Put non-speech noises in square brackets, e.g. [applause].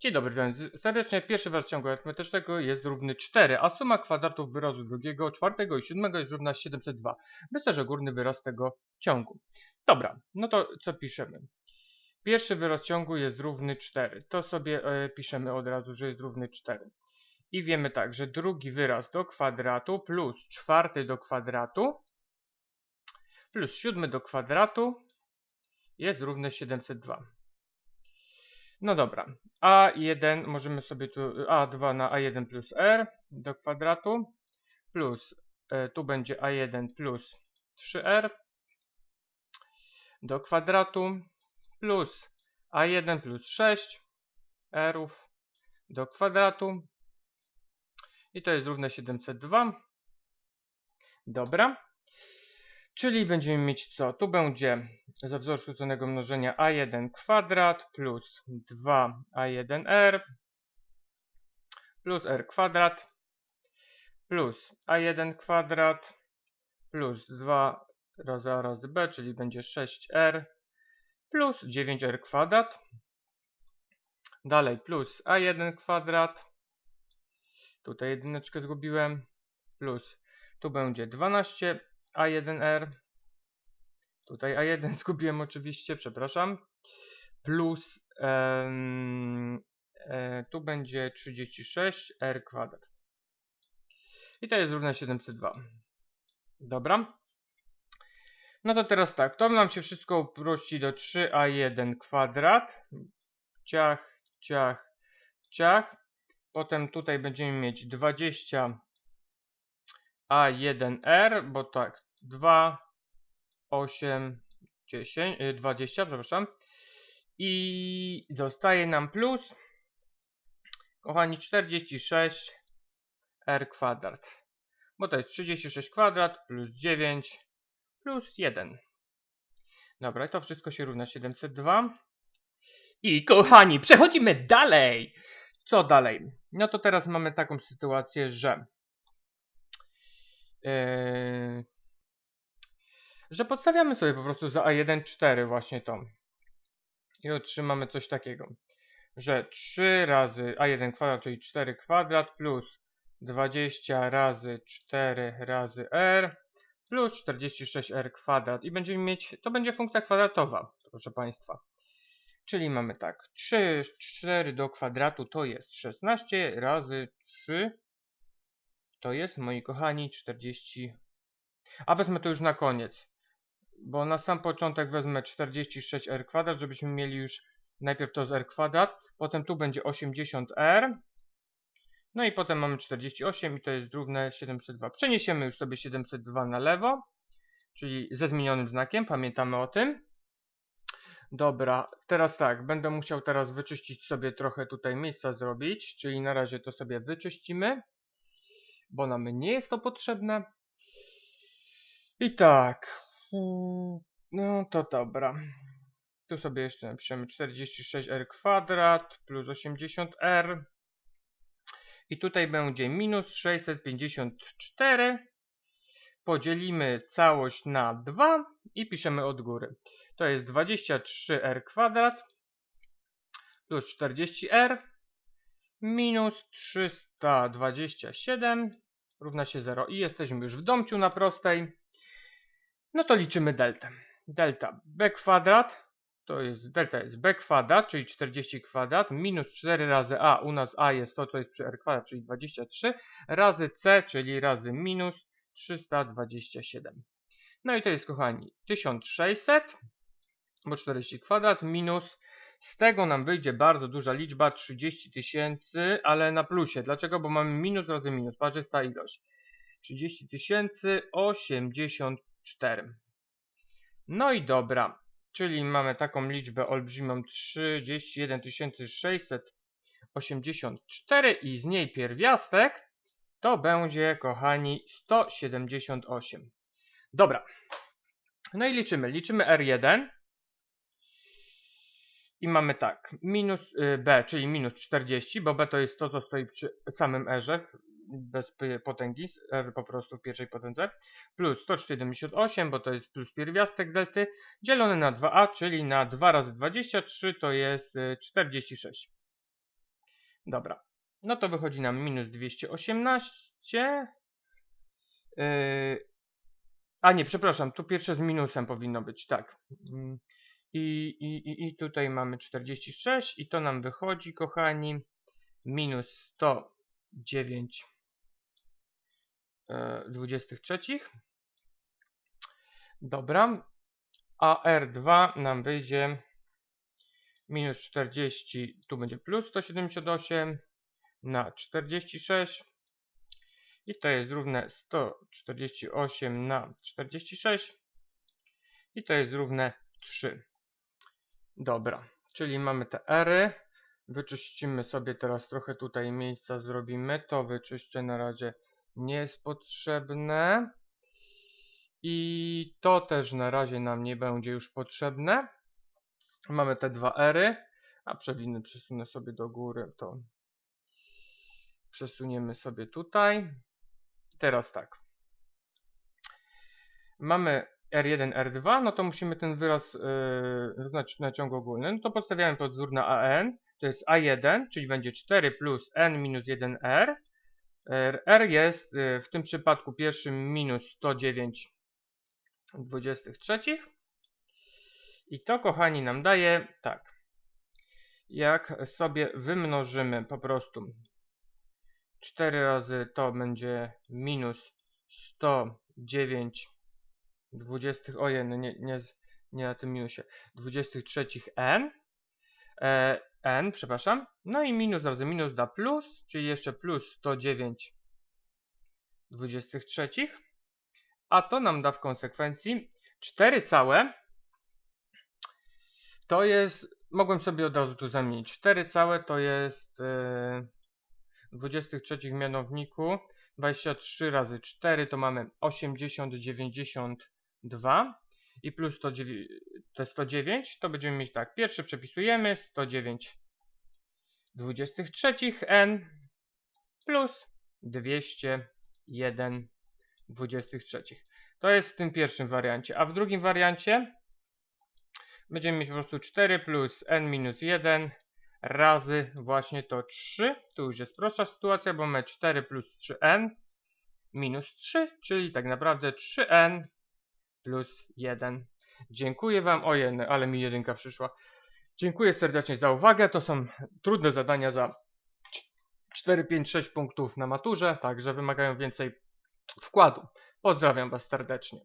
Dzień dobry, witam serdecznie. Pierwszy wyraz ciągu arytmetycznego jest równy 4, a suma kwadratów wyrazu drugiego, czwartego i siódmego jest równa 702. Wystarczy górny wyraz tego ciągu. Dobra, no to co piszemy? Pierwszy wyraz ciągu jest równy 4. To sobie e, piszemy od razu, że jest równy 4. I wiemy tak, że drugi wyraz do kwadratu plus czwarty do kwadratu plus siódmy do kwadratu jest równe 702. No dobra, a1 możemy sobie tu a2 na a1 plus r do kwadratu plus e, tu będzie a1 plus 3r do kwadratu plus a1 plus 6 rów do kwadratu i to jest równe 702. Dobra. Czyli będziemy mieć co? Tu będzie ze wzoru skróconego mnożenia a1 kwadrat plus 2a1r plus r kwadrat plus a1 kwadrat plus 2 razy a razy b, czyli będzie 6r plus 9r kwadrat. Dalej plus a1 kwadrat. Tutaj jedyneczkę zgubiłem. Plus tu będzie 12 a1r. Tutaj A1 [laughs] zgubiłem oczywiście, przepraszam. Plus em, e, tu będzie 36R kwadrat. I to jest równe 702. Dobra. No to teraz tak, to nam się wszystko uprości do 3A1 kwadrat. Ciach, ciach, ciach. Potem tutaj będziemy mieć 20 A1R, bo tak, 2, 8, 10, 20, przepraszam. I zostaje nam plus, kochani, 46 r kwadrat. Bo to jest 36 kwadrat plus 9 plus 1. Dobra, to wszystko się równa 702. I kochani, przechodzimy dalej. Co dalej? No to teraz mamy taką sytuację, że yy, że podstawiamy sobie po prostu za A1 4 właśnie to. I otrzymamy coś takiego, że 3 razy A1 kwadrat, czyli 4 kwadrat plus 20 razy 4 razy R plus 46R kwadrat i będziemy mieć, to będzie funkcja kwadratowa, proszę Państwa. Czyli mamy tak, 3, 4 do kwadratu to jest 16 razy 3 to jest, moi kochani, 40. A wezmę to już na koniec bo na sam początek wezmę 46r kwadrat, żebyśmy mieli już najpierw to z r kwadrat, potem tu będzie 80r, no i potem mamy 48 i to jest równe 702. Przeniesiemy już sobie 702 na lewo, czyli ze zmienionym znakiem, pamiętamy o tym. Dobra, teraz tak, będę musiał teraz wyczyścić sobie trochę tutaj miejsca zrobić, czyli na razie to sobie wyczyścimy, bo nam nie jest to potrzebne. I tak, no to dobra. Tu sobie jeszcze napiszemy 46r kwadrat plus 80r. I tutaj będzie minus 654. Podzielimy całość na 2 i piszemy od góry. To jest 23r kwadrat plus 40r minus 327 równa się 0. I jesteśmy już w domciu na prostej. No to liczymy deltę. Delta b kwadrat to jest delta jest b kwadrat, czyli 40 kwadrat, minus 4 razy a, u nas a jest to, co jest przy r kwadrat, czyli 23, razy c, czyli razy minus 327. No i to jest, kochani, 1600, bo 40 kwadrat, minus, z tego nam wyjdzie bardzo duża liczba, 30 tysięcy, ale na plusie. Dlaczego? Bo mamy minus razy minus, parzysta ilość. 30 tysięcy 80 4. No i dobra, czyli mamy taką liczbę olbrzymią 31 684 i z niej pierwiastek to będzie, kochani, 178. Dobra, no i liczymy. Liczymy R1 i mamy tak, minus y, B, czyli minus 40, bo B to jest to, co stoi przy samym R bez potęgi, R po prostu w pierwszej potędze, plus 178, bo to jest plus pierwiastek delty, dzielone na 2a, czyli na 2 razy 23 to jest 46. Y, Dobra. No to wychodzi nam minus 218. Yy, a nie, przepraszam, tu pierwsze z minusem powinno być, tak. I, i, i, tutaj mamy 46 i to nam wychodzi, kochani, minus 109 e, 23. Dobra. A R2 nam wyjdzie minus 40, tu będzie plus 178 na 46 i to jest równe 148 na 46 i to jest równe 3. Dobra, czyli mamy te ery. Wyczyścimy sobie teraz trochę tutaj miejsca, zrobimy. To wyczyszczę na razie nie jest potrzebne. I to też na razie nam nie będzie już potrzebne. Mamy te dwa ery, a przewiny przesunę sobie do góry, to przesuniemy sobie tutaj. Teraz tak. Mamy R1, R2, no to musimy ten wyraz yy, wyznaczyć na ciąg ogólny. No to podstawiamy pod wzór na AN, to jest A1, czyli będzie 4 plus N minus 1R. R jest yy, w tym przypadku pierwszym minus 109 23. I to, kochani, nam daje tak. Jak sobie wymnożymy po prostu 4 razy to będzie minus 109 20, ojej, no nie, nie, nie na tym minusie, 23 n, e, n, przepraszam, no i minus razy minus da plus, czyli jeszcze plus 109 23, a to nam da w konsekwencji 4 całe, to jest, mogłem sobie od razu tu zamienić, 4 całe to jest e, 23 w mianowniku, 23 razy 4 to mamy 80, 92 i plus 109, te 109 to będziemy mieć tak, pierwszy przepisujemy 109 23 n plus 201 23. To jest w tym pierwszym wariancie, a w drugim wariancie będziemy mieć po prostu 4 plus n minus 1 razy właśnie to 3. Tu już jest prostsza sytuacja, bo mamy 4 plus 3n minus 3, czyli tak naprawdę 3n plus 1. Dziękuję Wam. Ojej, ale mi jedynka przyszła. Dziękuję serdecznie za uwagę. To są trudne zadania za 4, 5, 6 punktów na maturze, także wymagają więcej wkładu. Pozdrawiam Was serdecznie.